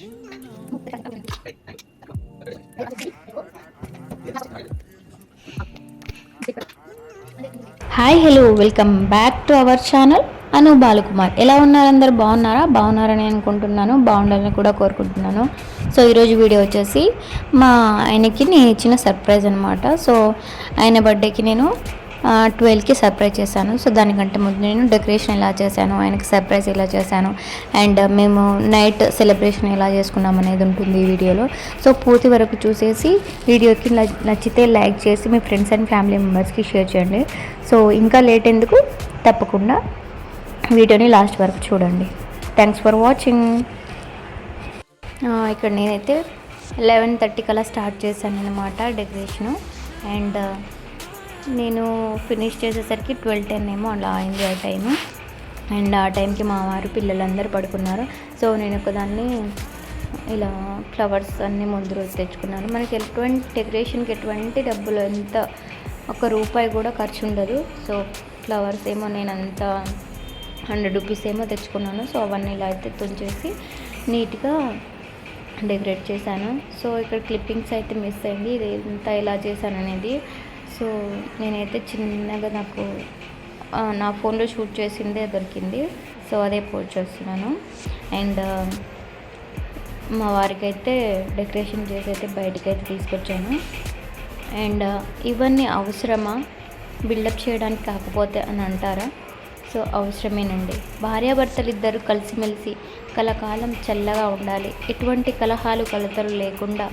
Hi hello welcome back to our channel Anu Balakumar ఎలా ఉన్నారు అందరు? బాగున్నారా? బాగున్నారని అనుకుంటున్నాను. బాగుండాలని కూడా కోరుకుంటున్నాను. సో ఈరోజు వీడియో వచ్చేసి మా ఆయనకి నేను ఇచ్చిన సర్ప్రైజ్ అనమాట సో ఆయన బర్త్డేకి నేను ట్వెల్వ్కి సర్ప్రైజ్ చేశాను. సో దానికంటే ముందు నేను డెకరేషన్ ఎలా చేశాను ఆయనకి సర్ప్రైజ్ ఎలా చేశాను అండ్ మేము నైట్ సెలబ్రేషన్ ఎలా చేసుకున్నాం అనేది ఉంటుంది ఈ వీడియోలో. సో పూర్తి వరకు చూసేసి వీడియోకి నచ్చితే లైక్ చేసి మీ ఫ్రెండ్స్ అండ్ ఫ్యామిలీ మెంబర్స్కి షేర్ చేయండి. సో ఇంకా లేట్ ఎందుకు? తప్పకుండా వీడియోని లాస్ట్ వరకు చూడండి. Thanks for watching. ఇక్కడ నేనైతే లెవెన్ థర్టీ కల్లా స్టార్ట్ చేశాను అనమాట డెకరేషను. అండ్ నేను ఫినిష్ చేసేసరికి ట్వెల్వ్ టెన్ ఏమో అలా అయింది ఆ టైము అండ్ ఆ టైంకి మా వారు పిల్లలందరూ పడుకున్నారు. సో నేను ఒకదాన్ని ఇలా ఫ్లవర్స్ అన్నీ ముందు రోజు తెచ్చుకున్నాను. మనకి ఎటువంటి డెకరేషన్కి ఎటువంటి డబ్బులు ఎంత ఒక రూపాయి కూడా ఖర్చు ఉండదు. సో ఫ్లవర్స్ ఏమో నేను అంత హండ్రెడ్ రూపీస్ ఏమో తెచ్చుకున్నాను. సో అవన్నీ ఇలా అయితే తుంచేసి నీట్గా డెకరేట్ చేశాను. సో ఇక్కడ క్లిప్పింగ్స్ అయితే మిస్ అయింది. ఇది ఎంత ఇలా చేశాను అనేది సో నేనైతే చిన్నగా నాకు నా ఫోన్లో షూట్ చేసిందే దొరికింది. సో అదే పోస్ట్ చేస్తున్నాను. అండ్ మా వారికి అయితే డెకరేషన్ చేసి అయితే బయటకైతే అయితే తీసుకొచ్చాను. అండ్ ఇవన్నీ అవసరమా? బిల్డప్ చేయడానికి కాకపోతే అని అంటారా? సో అవసరమేనండి. భార్యాభర్తలు ఇద్దరు కలిసిమెలిసి కలకాలం చల్లగా ఉండాలి. ఎటువంటి కలహాలు కలతలు లేకుండా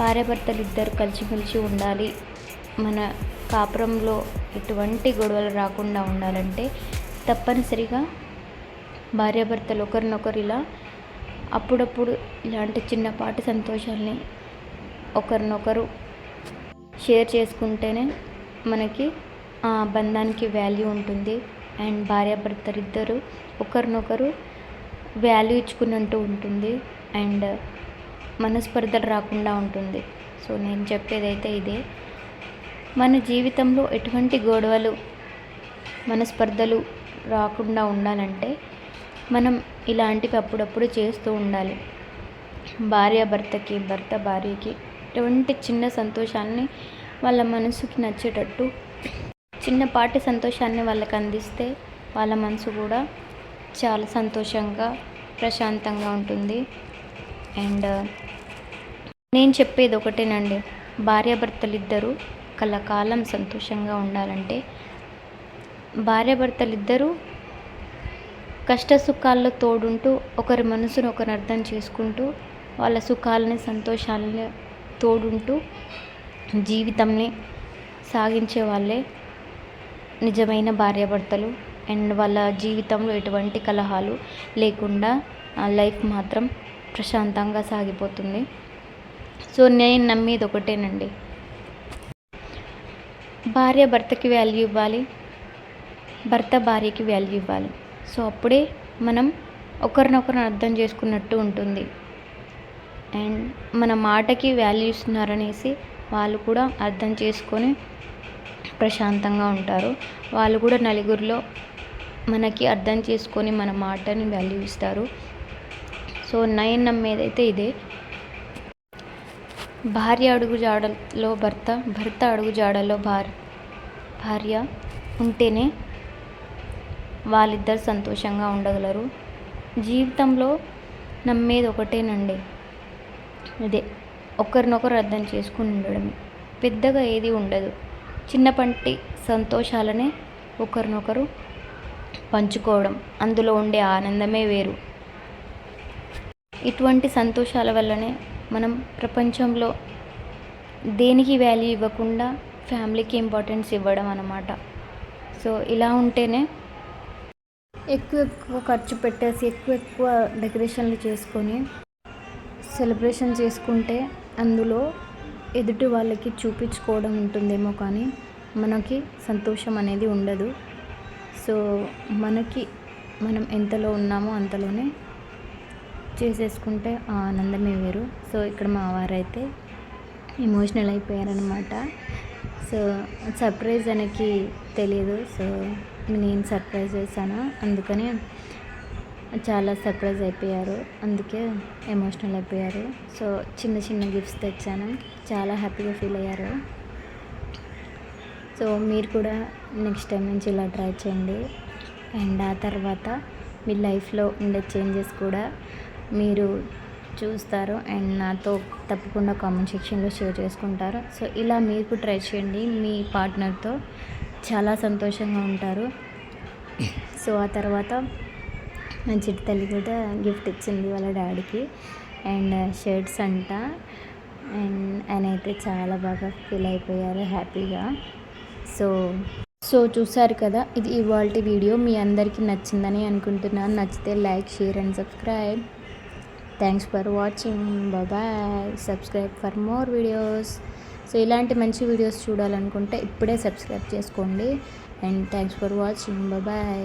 భార్యాభర్తలు ఇద్దరు కలిసిమెలిసి ఉండాలి. మన కాపురంలో ఎటువంటి గొడవలు రాకుండా ఉండాలంటే తప్పనిసరిగా భార్యాభర్తలు ఒకరినొకరు ఇలా అప్పుడప్పుడు ఇలాంటి చిన్నపాటి సంతోషాల్ని ఒకరినొకరు షేర్ చేసుకుంటేనే మనకి ఆ బంధానికి వాల్యూ ఉంటుంది. అండ్ భార్యాభర్తలు ఇద్దరు ఒకరినొకరు వాల్యూ ఇచ్చుకున్నట్టు ఉంటుంది. అండ్ మనస్పర్ధలు రాకుండా ఉంటుంది. సో నేను చెప్పేదైతే ఇదే. మన జీవితంలో ఎటువంటి గొడవలు మనస్పర్ధలు రాకుండా ఉండాలంటే మనం ఇలాంటివి అప్పుడప్పుడు చేస్తూ ఉండాలి. భార్య భర్తకి భర్త భార్యకి ఎటువంటి చిన్న సంతోషాన్ని వాళ్ళ మనసుకి నచ్చేటట్టు చిన్నపాటి సంతోషాన్ని వాళ్ళకి అందిస్తే వాళ్ళ మనసు కూడా చాలా సంతోషంగా ప్రశాంతంగా ఉంటుంది. అండ్ నేను చెప్పేది ఒకటేనండి. భార్యాభర్తలు ఇద్దరు కలకాలం సంతోషంగా ఉండాలంటే భార్యాభర్తలు ఇద్దరూ కష్ట సుఖాల్లో తోడుంటూ ఒకరి మనసును ఒకరు అర్థం చేసుకుంటూ వాళ్ళ సుఖాలని సంతోషాలని తోడుంటూ జీవితంని సాగించే వాళ్ళే నిజమైన భార్యాభర్తలు. అండ్ వాళ్ళ జీవితంలో ఎటువంటి కలహాలు లేకుండా లైఫ్ మాత్రం ప్రశాంతంగా సాగిపోతుంది. సో నేను నమ్మేది ఒకటేనండి. భార్య భర్తకి వాల్యూ ఇవ్వాలి. భర్త భార్యకి వాల్యూ ఇవ్వాలి. సో అప్పుడే మనం ఒకరినొకరు అర్థం చేసుకున్నట్టు ఉంటుంది. అండ్ మన మాటకి వాల్యూ ఇస్తున్నారనేసి వాళ్ళు కూడా అర్థం చేసుకొని ప్రశాంతంగా ఉంటారు. వాళ్ళు కూడా నలుగురిలో మనకి అర్థం చేసుకొని మన మాటని వాల్యూ ఇస్తారు. సో నేను నమ్మేదైతే ఇదే భార్య అడుగు జాడలో భర్త భర్త అడుగు జాడలో భార్ భార్య ఉంటేనే వాళ్ళిద్దరు సంతోషంగా ఉండగలరు. జీవితంలో నమ్మేది ఒకటేనండి. ఇదే ఒకరినొకరు అర్థం చేసుకుని ఉండడమే. పెద్దగా ఏది ఉండదు. చిన్నపంటి సంతోషాలనే ఒకరినొకరు పంచుకోవడం. అందులో ఉండే ఆనందమే వేరు. ఇటువంటి సంతోషాల వల్లనే మనం ప్రపంచంలో దేనికి వాల్యూ ఇవ్వకుండా ఫ్యామిలీకి ఇంపార్టెన్స్ ఇవ్వడం అన్నమాట. సో ఇలా ఉంటేనే ఎక్కువ ఎక్కువ ఖర్చు పెట్టేసి ఎక్కువ ఎక్కువ డెకరేషన్లు చేసుకొని సెలబ్రేషన్ చేసుకుంటే అందులో ఎదుటి వాళ్ళకి చూపించుకోవడం ఉంటుందేమో కానీ మనకి సంతోషం అనేది ఉండదు. సో మనకి మనం ఎంతలో ఉన్నామో అంతలోనే చేసేసుకుంటే ఆనందమే వేరు. సో ఇక్కడ మా వారైతే ఎమోషనల్ అయిపోయారనమాట సో సర్ప్రైజ్ ఆయనకి తెలియదు సో నేను సర్ప్రైజ్ చేశాను. అందుకని చాలా సర్ప్రైజ్ అయిపోయారు. అందుకే ఎమోషనల్ అయిపోయారు. సో చిన్న చిన్న గిఫ్ట్స్ తెచ్చాను. చాలా హ్యాపీగా ఫీల్ అయ్యారు. సో మీరు కూడా నెక్స్ట్ టైం నుంచి ఇలా ట్రై చేయండి. అండ్ ఆ తర్వాత మీ లైఫ్లో ఉండే చేంజెస్ కూడా మీరు చూస్తారు అండ్ నాతో తప్పకుండా కామెంట్ సెక్షన్లో షేర్ చేసుకుంటారు. సో ఇలా మీకు ట్రై చేయండి. మీ పార్ట్నర్తో చాలా సంతోషంగా ఉంటారు. సో ఆ తర్వాత నా చిట్టు తల్లి కూడా గిఫ్ట్ ఇచ్చింది వాళ్ళ డాడీకి అండ్ షర్ట్స్ అంట. అండ్ ఆయన అయితే చాలా బాగా ఫీల్ అయిపోయారు హ్యాపీగా సో సో చూసారు కదా ఇది ఇవాళ వీడియో మీ అందరికీ నచ్చిందని అనుకుంటున్నాను. నచ్చితే like share and subscribe thanks for watching bye subscribe for more videos so ఇలాంటి మంచి వీడియోస్ చూడాలనుకుంటే ఇప్పుడే సబ్స్క్రైబ్ చేసుకోండి. And thanks for watching bye